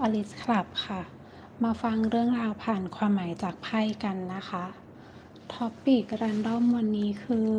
อลิสคลับค่ะ มาฟังเรื่องราวผ่านความหมายจากไพ่กันนะคะ ท็อปปิกรันดอมวันนี้คือ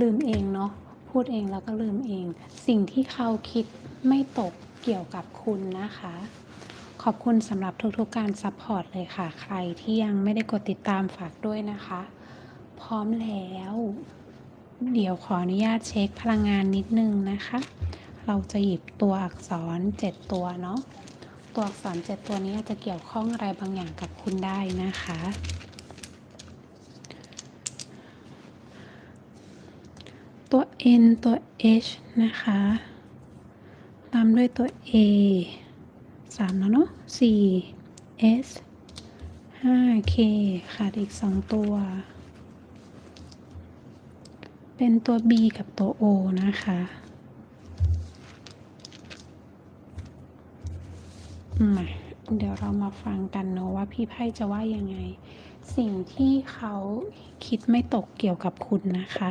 ลืมเองเนาะ พูดเองแล้วก็ลืมเอง สิ่งที่เขาคิดไม่ตกเกี่ยวกับคุณนะคะ ขอบคุณสำหรับทุกๆการซัพพอร์ตเลยค่ะ ใครที่ยังไม่ได้กดติดตามฝากด้วยนะคะ พร้อมแล้ว เดี๋ยวขออนุญาตเช็คพลังงานนิดนึงนะคะ เราจะหยิบตัวอักษร 7 ตัวเนาะ ตัวอักษร 7 ตัวนี้อาจจะเกี่ยวข้องอะไรบางอย่างกับคุณได้นะคะ ตัว N ตัว H นะคะ ตามด้วยตัว A 3 แล้วเนาะ 4 S 5 K ขาดอีก 2 ตัว เป็นตัว B กับตัว O นะคะ มาเดี๋ยวเรามาฟังกันเนาะว่าพี่ไพ่จะว่ายังไง สิ่งที่เขาคิดไม่ตกเกี่ยวกับคุณนะคะ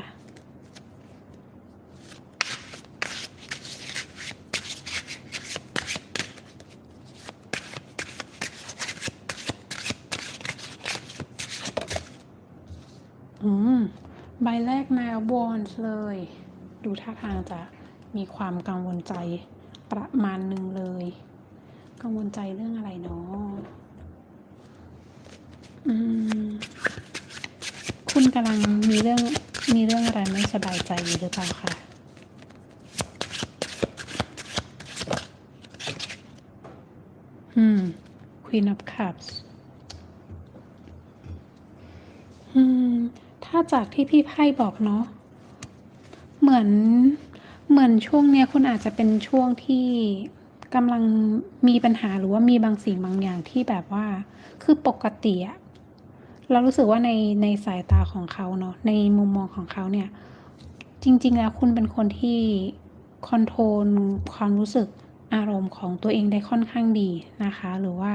อืมใบแรก Nine of Wands เลย ดูท่าทางจะมีความกังวลใจประมาณหนึ่งเลย กังวลใจเรื่องอะไรเนาะอืมคุณกำลังมีเรื่องมีเรื่องอะไรไม่สบายใจอยู่หรือเปล่าคะอืม Queen of Cups อืม ถ้าจากที่พี่ไพ่บอกเนาะ เหมือน เหมือนช่วงเนี้ยคุณอาจจะเป็นช่วงที่ กำลังมีปัญหาหรือว่ามีบางสิ่งบางอย่างที่แบบว่า คือปกติอะเรารู้สึกว่าในในสายตาของเขาเนาะในมุมมองของเขาเนี่ย จริง ๆ แล้วคุณเป็นคนที่คอนโทรลความรู้สึกอารมณ์ของตัวเองได้ค่อนข้างดีนะคะ หรือว่า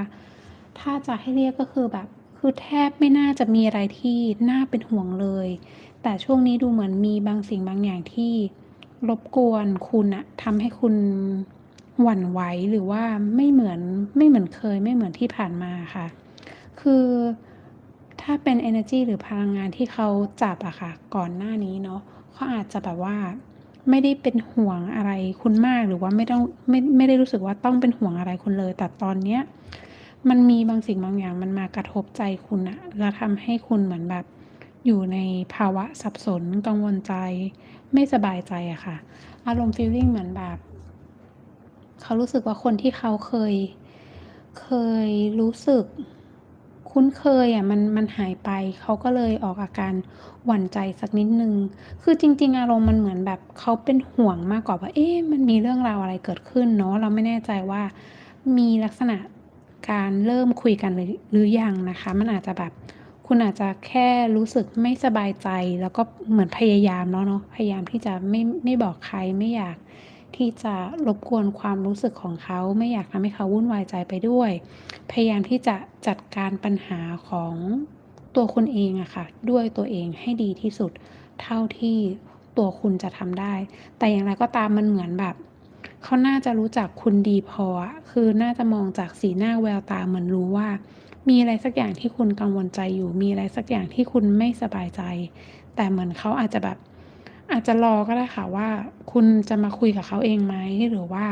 ถ้าจะให้เรียกก็คือแบบคือแทบไม่น่าจะมีอะไรที่น่าเป็นห่วงเลย แต่ช่วงนี้ดูเหมือนมีบางสิ่งบางอย่างที่รบกวนคุณอะทำให้คุณ หวั่นไหวหรือว่าไม่เหมือนไม่เหมือนเคย ไม่เหมือนที่ผ่านมาค่ะ คือถ้าเป็น energy หรือพลังงานที่เขาจับอะค่ะ ก่อนหน้านี้เนาะเขาอาจจะแบบว่าไม่ได้เป็นห่วงอะไรคุณมากหรือว่าไม่ต้องไม่ไม่ได้รู้สึกว่าต้องเป็นห่วงอะไรคุณเลย แต่ตอนเนี้ยมันมีบางสิ่งบางอย่างมันมากระทบใจคุณอะแล้วทำให้คุณเหมือนแบบอยู่ในภาวะสับสน กังวลใจ ไม่สบายใจอะค่ะ อารมณ์ feeling เหมือนแบบ เขารู้สึกว่าคนที่เขาเคย เคยรู้สึก คุ้นเคยอะมันมันหายไป เขาก็เลยออกอาการหวั่นใจสักนิดนึง คือจริง ๆ อารมณ์มันเหมือนแบบเขาเป็นห่วงมากกว่าว่า เอ๊ะมันมีเรื่องราวอะไรเกิดขึ้นเนาะเราไม่แน่ใจว่ามีลักษณะการเริ่มคุยกันหรือหรือยังนะคะ มันอาจจะแบบคุณอาจจะแค่รู้สึกไม่สบายใจแล้วก็เหมือนพยายามเนาะเนาะพยายามที่จะไม่ไม่บอกใครไม่อยาก ที่จะรบกวนความรู้สึกของเขา ไม่อยากทำให้เขาวุ่นวายใจไปด้วย พยายามที่จะจัดการปัญหาของตัวคุณเองอะค่ะ ด้วยตัวเองให้ดีที่สุด เท่าที่ตัวคุณจะทำได้ แต่อย่างไรก็ตามมันเหมือนแบบเขาน่าจะรู้จักคุณดีพอ คือน่าจะมองจากสีหน้าแววตาเหมือนรู้ว่า มีอะไรสักอย่างที่คุณกังวลใจอยู่ มีอะไรสักอย่างที่คุณไม่สบายใจ แต่เหมือนเขาอาจจะแบบ อาจจะรอก็ได้ค่ะว่า คุณจะมาคุยกับเขาเองไหมหรือว่า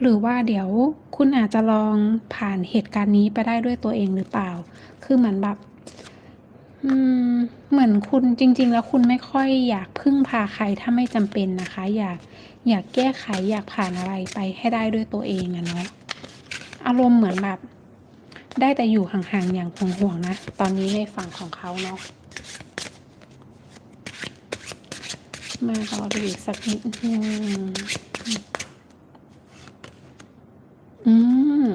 หรือว่าเดี๋ยวคุณอาจจะลองผ่านเหตุการณ์นี้ไปได้ด้วยตัวเองหรือเปล่า คือเหมือนแบบเหมือนคุณจริง ๆ แล้วคุณไม่ค่อยอยากพึ่งพาใครถ้าไม่จำเป็นนะคะ อยากอยากแก้ไขอยากผ่านอะไรไปให้ได้ด้วยตัวเองอะเนาะอารมณ์เหมือนแบบ ได้แต่อยู่ห่างๆอย่างห่วงๆนะ ตอนนี้ในฝั่งของเขาเนาะ มาขอดูอีกสักนิดนึงอืม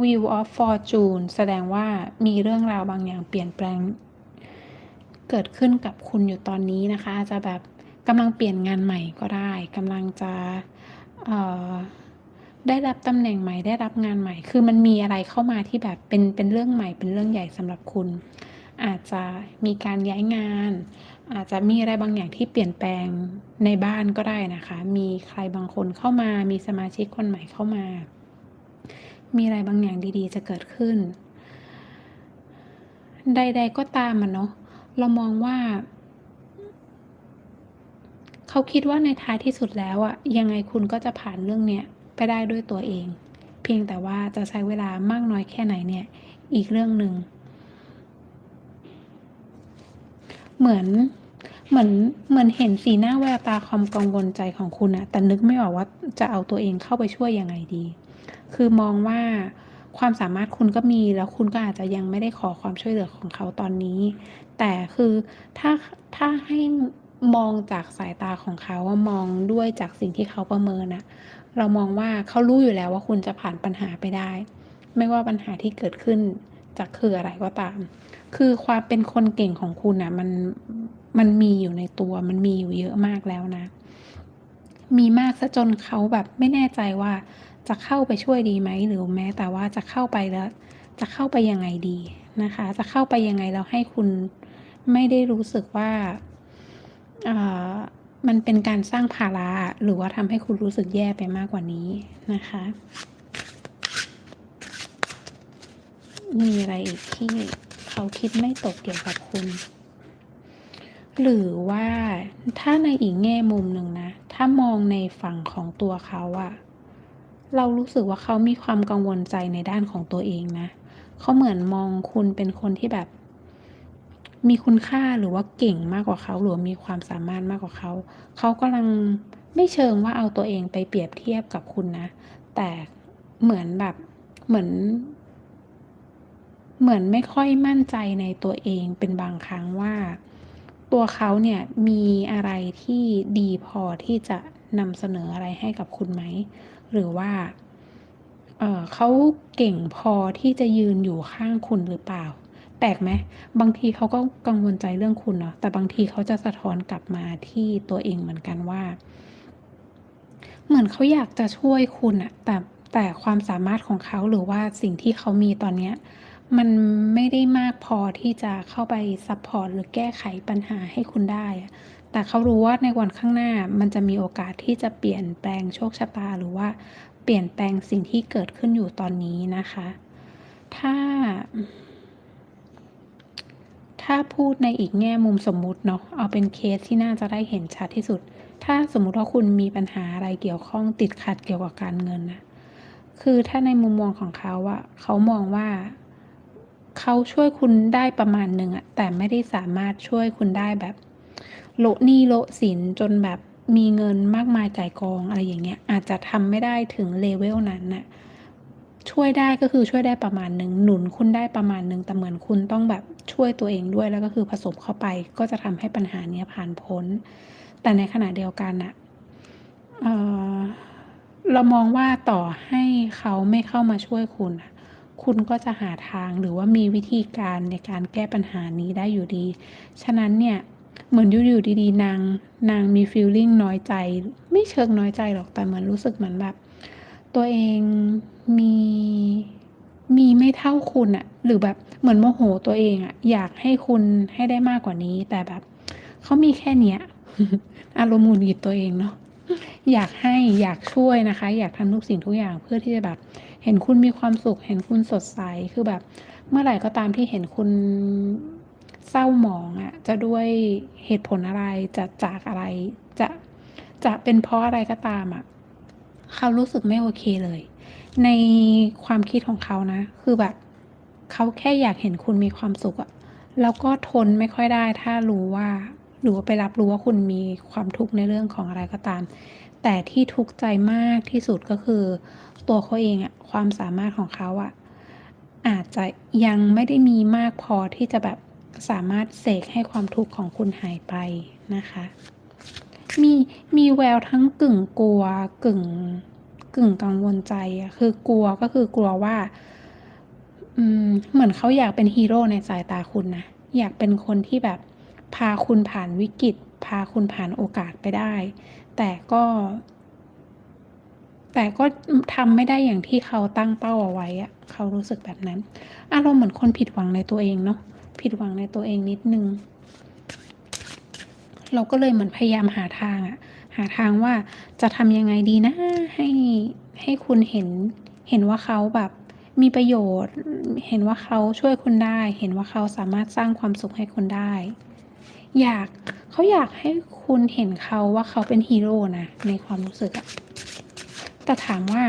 Wheel of Fortune แสดงว่ามีเรื่องราวบางอย่างเปลี่ยนแปลง เกิดขึ้นกับคุณอยู่ตอนนี้นะคะ จะแบบกำลังเปลี่ยนงานใหม่ก็ได้กำลังจะได้รับตำแหน่งใหม่ได้รับงานใหม่ คือมันมีอะไรเข้ามาที่แบบเป็นเป็นเรื่องใหม่เป็นเรื่องใหญ่สำหรับคุณ อาจจะมีการย้ายงาน อาจจะมีอะไรบางอย่างที่เปลี่ยนแปลงในบ้านก็ได้นะคะ มีใครบางคนเข้ามา มีสมาชิกคนใหม่เข้ามา มีอะไรบางอย่างดีๆ จะเกิดขึ้น ใด ๆ ก็ตามมันเนาะ เรามองว่า เขาคิดว่าในท้ายที่สุดแล้วอะยังไงคุณก็จะผ่านเรื่องเนี้ยไปได้ด้วยตัวเอง เพียงแต่ว่าจะใช้เวลามากน้อยแค่ไหนเนี่ย อีกเรื่องหนึ่ง เหมือน เหมือนเหมือนเห็นสีหน้าแววตาความกังวลใจของคุณอะแต่นึกไม่ออกว่าจะเอาตัวเองเข้าไปช่วยยังไงดี คือมองว่าความสามารถคุณก็มีแล้วคุณก็อาจจะยังไม่ได้ขอความช่วยเหลือของเขาตอนนี้ แต่คือถ้าถ้าให้มองจากสายตาของเขาว่ามองด้วยจากสิ่งที่เขาประเมินอะเรามองว่าเขารู้อยู่แล้วว่าคุณจะผ่านปัญหาไปได้ ไม่ว่าปัญหาที่เกิดขึ้นจะคืออะไรก็ตาม คือความเป็นคนเก่งของคุณอะมัน มันมีอยู่ในตัว มันมีอยู่เยอะมากแล้วนะ มีมากซะจนเขาแบบไม่แน่ใจว่าจะเข้าไปช่วยดีไหมหรือแม้แต่ว่าจะเข้าไปแล้ว จะเข้าไปยังไงดีนะคะ จะเข้าไปยังไงแล้วให้คุณไม่ได้รู้สึกว่ามันเป็นการสร้างภาระหรือว่าทำให้คุณรู้สึกแย่ไปมากกว่านี้นะคะ มีอะไรอีกที่เขาคิดไม่ตกเกี่ยวกับคุณ หรือว่าถ้าในอีกแง่มุมหนึ่งนะ ถ้ามองในฝั่งของตัวเขาอะเรารู้สึกว่าเขามีความกังวลใจในด้านของตัวเองนะ เขาเหมือนมองคุณเป็นคนที่แบบ มีคุณค่าหรือว่าเก่งมากกว่าเขาหรือมีความสามารถมากกว่าเขา เขากำลังไม่เชิงว่าเอาตัวเองไปเปรียบเทียบกับคุณนะ แต่เหมือนแบบเหมือน เหมือนไม่ค่อยมั่นใจในตัวเองเป็นบางครั้งว่า ตัวเขาเนี่ยมีอะไรที่ดีพอที่จะนำเสนออะไรให้กับคุณไหม หรือว่าเเขาเก่งพอที่จะยืนอยู่ข้างคุณหรือเปล่า แปลกไหม บางทีเขาก็กังวลใจเรื่องคุณเนาะ แต่บางทีเขาจะสะท้อนกลับมาที่ตัวเองเหมือนกันว่า เหมือนเขาอยากจะช่วยคุณอะแต่แต่ความสามารถของเขาหรือว่าสิ่งที่เขามีตอนเนี้ย มันไม่ได้มากพอที่จะเข้าไปซัพพอร์ตหรือแก้ไขปัญหาให้คุณได้ แต่เขารู้ว่าในวันข้างหน้ามันจะมีโอกาสที่จะเปลี่ยนแปลงโชคชะตา หรือว่าเปลี่ยนแปลงสิ่งที่เกิดขึ้นอยู่ตอนนี้นะคะ ถ้า ถ้าพูดในอีกแง่มุมสมมุติเนาะ เอาเป็นเคสที่น่าจะได้เห็นชัดที่สุด ถ้าสมมุติว่าคุณมีปัญหาอะไรเกี่ยวข้องติดขัดเกี่ยวกับการเงินนะ คือถ้าในมุมมองของเขาอะเขามองว่า เขาช่วยคุณได้ประมาณหนึ่งอะแต่ไม่ได้สามารถช่วยคุณได้แบบ โลหนี้โลสินจนแบบมีเงินมากมายจ่ายกองอะไรอย่างเงี้ย อาจจะทำไม่ได้ถึงเลเวลนั้นน่ะช่วยได้ก็คือช่วยได้ประมาณหนึ่งหนุนคุณได้ประมาณหนึ่งแต่เหมือนคุณต้องแบบช่วยตัวเองด้วยแล้วก็คือผสมเข้าไปก็จะทำให้ปัญหาเนี้ยผ่านพ้น แต่ในขณะเดียวกันน่ะเเรามองว่าต่อให้เขาไม่เข้ามาช่วยคุณ คุณก็จะหาทางหรือว่ามีวิธีการในการแก้ปัญหานี้ได้อยู่ดี ฉะนั้นเนี่ยเหมือนอยู่อยู่ดีๆ นางนางมีฟีลลิ่งน้อยใจ ไม่เชิงน้อยใจหรอกแต่เหมือนรู้สึกเหมือนแบบ ตัวเองมีมีไม่เท่าคุณอะหรือแบบเหมือนโมโหตัวเองอะอยากให้คุณให้ได้มากกว่านี้ แต่แบบเขามีแค่เนี้ยอารมณ์หงุดหงิดตัวเองเนาะอยากให้อยากช่วยนะคะ อยากทำทุกสิ่งทุกอย่างเพื่อที่จะแบบ เห็นคุณมีความสุข เห็นคุณสดใส คือแบบ เมื่อไหร่ก็ตามที่เห็นคุณเศร้าหมองอะ่ะ จะด้วยเหตุผลอะไร จะจากอะไร จะ จะเป็นเพราะอะไรก็ตามอะ่ะ เขารู้สึกไม่โอเคเลย ในความคิดของเขานะ คือแบบ เขาแค่อยากเห็นคุณมีความสุขอะแล้วก็ทนไม่ค่อยได้ ถ้ารู้ว่าหรือว่าไปรับรู้ว่าคุณมีความทุกข์ในเรื่องของอะไรก็ตาม แต่ที่ทุกข์ใจมากที่สุดก็คือ ตัวเขาเองอะความสามารถของเขาอะอาจจะยังไม่ได้มีมากพอที่จะแบบสามารถเสกให้ความทุกข์ของคุณหายไปนะคะ มีมีแววทั้งกึ่งกลัวกึ่งกึ่งกังวลใจอะคือกลัวก็คือกลัวว่า อืมเหมือนเขาอยากเป็นฮีโร่ในสายตาคุณนะอยากเป็นคนที่แบบพาคุณผ่านวิกฤตาคุณผ่านโอกาสไปได้ แต่ก็ แต่ก็ทำไม่ได้อย่างที่เขาตั้งเป้าเอาไว้อะเขารู้สึกแบบนั้น อารมณ์เหมือนคนผิดหวังในตัวเองเนาะผิดหวังในตัวเองนิดนึง เราก็เลยเหมือนพยายามหาทางอะหาทางว่าจะทำยังไงดีนะให้ให้คุณเห็นเห็นว่าเขาแบบมีประโยชน์ เห็นว่าเขาช่วยคุณได้ เห็นว่าเขาสามารถสร้างความสุขให้คุณได้ อยากเขาอยากให้คุณเห็นเขาว่าเขาเป็นฮีโร่นะในความรู้สึกอะแต่ถามว่า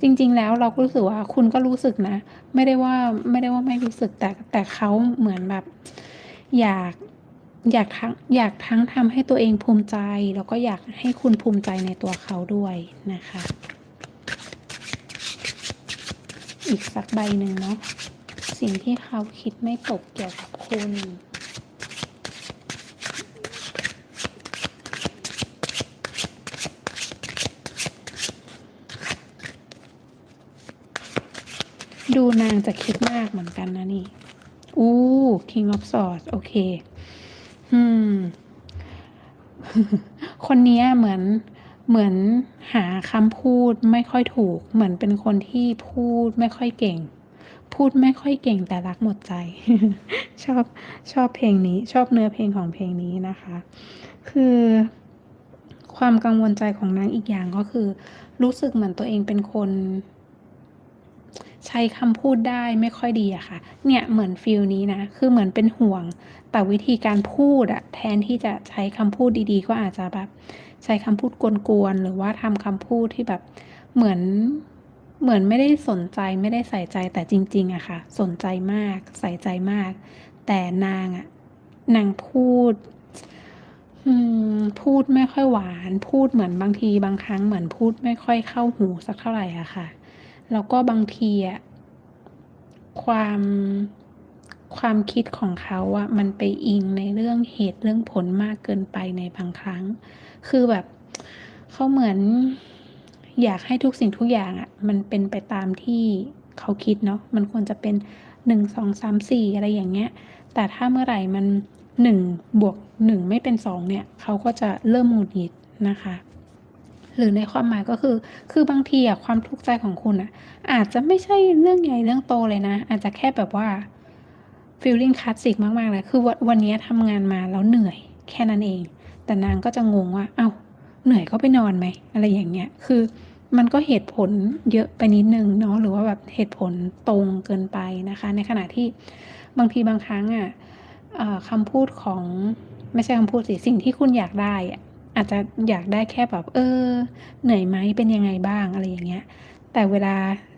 จริง ๆ แล้วเราก็รู้สึกว่าคุณก็รู้สึกนะ ไม่ได้ว่าไม่ได้ว่าไม่รู้สึกแต่แต่เขาเหมือนแบบ อยากอยากทั้งอยากทั้งทำให้ตัวเองภูมิใจ แล้วก็อยากให้คุณภูมิใจในตัวเขาด้วยนะคะ อีกสักใบหนึ่งเนาะสิ่งที่เขาคิดไม่ตกเกี่ยวกับคุณ ดูนางจะคิดมากเหมือนกันนะนี่ อู้ King of Swords โอเค อืม คนนี้เหมือนเหมือนหาคำพูดไม่ค่อยถูก เหมือนเป็นคนที่พูดไม่ค่อยเก่ง พูดไม่ค่อยเก่งแต่รักหมดใจ ชอบชอบเพลงนี้ ชอบเนื้อเพลงของเพลงนี้นะคะ คือความกังวลใจของนางอีกอย่างก็คือ รู้สึกเหมือนตัวเองเป็นคน ใช้คำพูดได้ไม่ค่อยดีอะค่ะ เนี่ยเหมือนฟิลนี้นะ คือเหมือนเป็นห่วง แต่วิธีการพูดอะแทนที่จะใช้คำพูดดีๆ ก็อาจจะแบบใช้คำพูดกวนๆ หรือว่าทำคำพูดที่แบบเหมือนเหมือนไม่ได้สนใจไม่ได้ใส่ใจแต่จริงๆอะค่ะ สนใจมากใส่ใจมาก แต่นางอะนางพูดพูดไม่ค่อยหวาน พูดเหมือนบางทีบางครั้งเหมือนพูดไม่ค่อยเข้าหูสักเท่าไหร่อะค่ะ แล้วก็บางทีอะความความคิดของเขาอะมันไปอิงในเรื่องเหตุเรื่องผลมากเกินไปในบางครั้ง คือแบบเขาเหมือนอยากให้ทุกสิ่งทุกอย่างอะมันเป็นไปตามที่เขาคิดเนาะมันควรจะเป็นหนึ่งสองสามสี่อะไรอย่างเงี้ย แต่ถ้าเมื่อไหร่มันหนึ่งบวกหนึ่งไม่เป็นสองเนี่ย เขาก็จะเริ่มหงุดหงิดนะคะ หรือในความหมายก็คือ คือบางทีอะความทุกข์ใจของคุณอะอาจจะไม่ใช่เรื่องใหญ่เรื่องโตเลยนะ อาจจะแค่แบบว่า feeling คลาสสิกมากๆเลยคือวันวันนี้ทำงานมาแล้วเหนื่อยแค่นั้นเอง แต่นางก็จะงงว่าเอ้าเหนื่อยก็ไปนอนไหมอะไรอย่างเงี้ยคือมันก็เหตุผลเยอะไปนิดนึงเนาะหรือว่าแบบเหตุผลตรงเกินไปนะคะ ในขณะที่บางทีบางครั้งอะเอ่อคำพูดของไม่ใช่คำพูดสิสิ่งที่คุณอยากได้ อาจจะอยากได้แค่แบบเออ เหนื่อยไหมเป็นยังไงบ้างอะไรอย่างเงี้ย แต่เวลา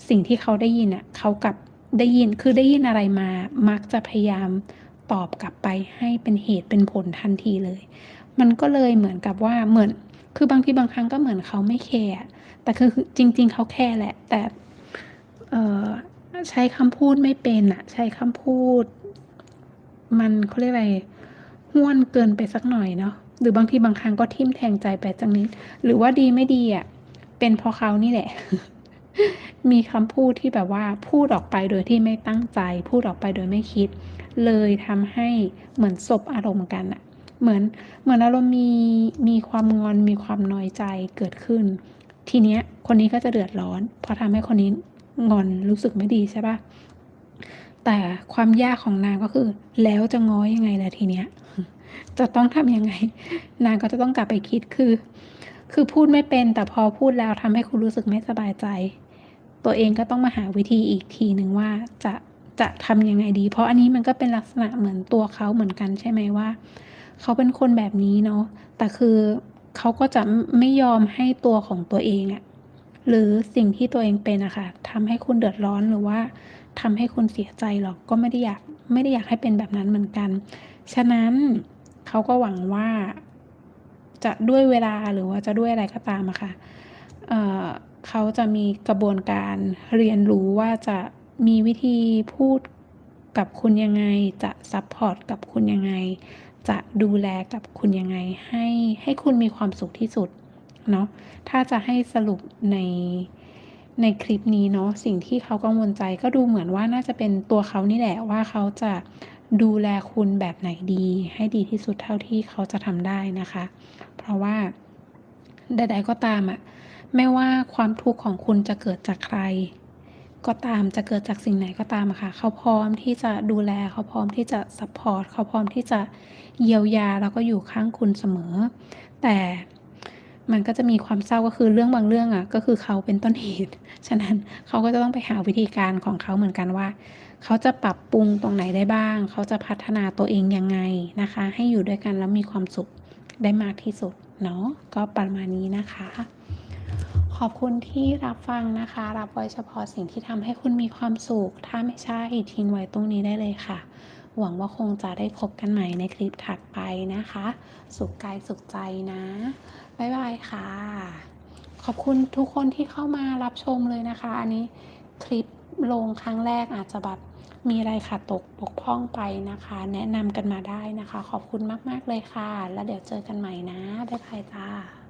สิ่งที่เขาได้ยินอะเขากลับได้ยินคือได้ยินอะไรมา มักจะพยายามตอบกลับไปให้เป็นเหตุเป็นผลทันทีเลย มันก็เลยเหมือนกับว่าเหมือน คือบางทีบางครั้งก็เหมือนเขาไม่แคร์แต่คือจริง ๆ เขาแคร์แหละ แต่เออใช้คำพูดไม่เป็นอะใช้คำพูด มันเขาเรียกอะไรห้วนเกินไปสักหน่อยเนาะ หรือบางทีบางครั้งก็ทิ่มแทงใจไปจังนิดหรือว่าดีไม่ดีอะเป็นเพราะเขานี่แหละ มีคำพูดที่แบบว่าพูดออกไปโดยที่ไม่ตั้งใจ พูดออกไปโดยไม่คิด เลยทำให้เหมือนสบอารมณ์กันอะเหมือนเหมือนอารมณ์มีมีความงอนมีความน้อยใจเกิดขึ้น ทีเนี้ยคนนี้ก็จะเดือดร้อนเพราะทำให้คนนี้งอนรู้สึกไม่ดีใช่ปะแต่ความยากของนางก็คือ แล้วจะง้อยังไงล่ะทีเนี้ย จะต้องทำยังไง นางก็จะต้องกลับไปคิดคือ คือพูดไม่เป็นแต่พอพูดแล้วทำให้คุณรู้สึกไม่สบายใจ ตัวเองก็ต้องมาหาวิธีอีกทีหนึ่งว่าจะจะทำยังไงดี เพราะอันนี้มันก็เป็นลักษณะเหมือนตัวเขาเหมือนกันใช่ไหมว่า เขาเป็นคนแบบนี้เนาะแต่คือเขาก็จะไม่ยอมให้ตัวของตัวเองอะหรือสิ่งที่ตัวเองเป็นอะค่ะทำให้คุณเดือดร้อนหรือว่าทำให้คุณเสียใจหรอกก็ไม่ได้อยากไม่ได้อยากให้เป็นแบบนั้นเหมือนกัน ฉะนั้น เขาก็หวังว่าจะด้วยเวลาหรือว่าจะด้วยอะไรก็ตามอะค่ะเเขาจะมีกระบวนการเรียนรู้ว่าจะมีวิธีพูดกับคุณยังไง จะซัพพอร์ตกับคุณยังไง จะดูแลกับคุณยังไง ให้ให้คุณมีความสุขที่สุดเนาะ ถ้าจะให้สรุปในในคลิปนี้เนาะสิ่งที่เขากังวลใจก็ดูเหมือนว่าน่าจะเป็นตัวเขานี่แหละว่าเขาจะ ดูแลคุณแบบไหนดี ให้ดีที่สุดเท่าที่เขาจะทำได้นะคะ เพราะว่าใดๆก็ตามอะไม่ว่าความทุกข์ของคุณจะเกิดจากใคร ก็ตามจะเกิดจากสิ่งไหนก็ตามค่ะ เขาพร้อมที่จะดูแลเขาพร้อมที่จะซัพพอร์ตเขาพร้อมที่จะเยียวยาแล้วก็อยู่ข้างคุณเสมอ แต่ มันก็จะมีความเศร้าก็คือเรื่องบางเรื่องอะก็คือเขาเป็นต้นเหตุ ฉะนั้นเขาก็จะต้องไปหาวิธีการของเขาเหมือนกันว่า เขาจะปรับปรุงตรงไหนได้บ้าง เขาจะพัฒนาตัวเองยังไงนะคะ ให้อยู่ด้วยกันแล้วมีความสุขได้มากที่สุดเนาะก็ประมาณนี้นะคะ ขอบคุณที่รับฟังนะคะ รับไว้เฉพาะสิ่งที่ทำให้คุณมีความสุข ถ้าไม่ใช่ทิ้งไว้ตรงนี้ได้เลยค่ะ หวังว่าคงจะได้พบกันใหม่ในคลิปถัดไปนะคะ สุขกายสุขใจนะ บ๊ายบายค่ะ ขอบคุณทุกคนที่เข้ามารับชมเลยนะคะ อันนี้คลิปลงครั้งแรกอาจจะแบบมีอะไรขาดตกบกพร่องไปนะคะ แนะนำกันมาได้นะคะ ขอบคุณมาก ๆ เลยค่ะ แล้วเดี๋ยวเจอกันใหม่นะ บ๊ายบายจ้า